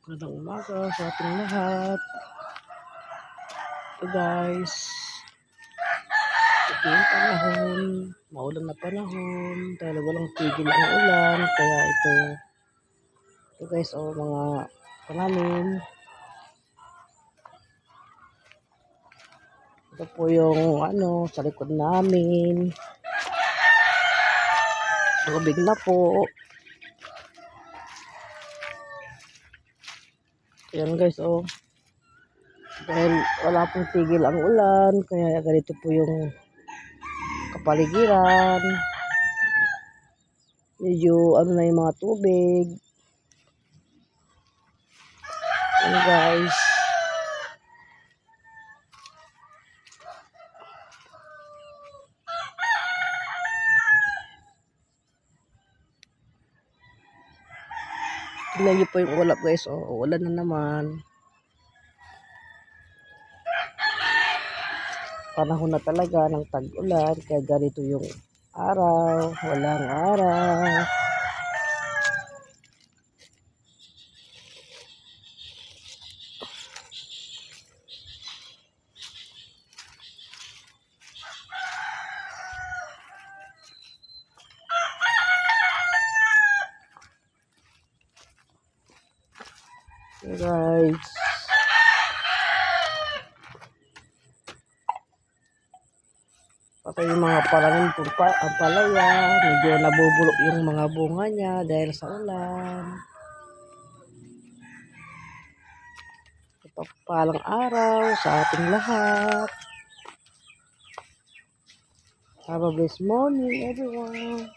Magandang umaga sa ating lahat. Ito guys. Ito yung panahon. Maulan na panahon. Dahil walang tigil ang ulan. Kaya ito. Ito guys, oh, mga panamin. Ito po yung ano, sa likod namin. Tubig na po. Ayan guys, oh. Dahil wala pong tigil ang ulan, kaya ganito po yung kapaligiran. Medyo ano na yung mga tubig. Ayan guys. Tingnan niyo po yung ulap guys. Oh, ulan na naman. Panahon na talaga ng tag-ulan. Kaya ganito yung araw. Walang araw. Hey guys. Patay yung mga parangin po pa, ang palaya. Medyo nabubulok yung mga bunga niya dahil sa ulan. Papalang araw sa ating lahat. Have a blessed morning everyone.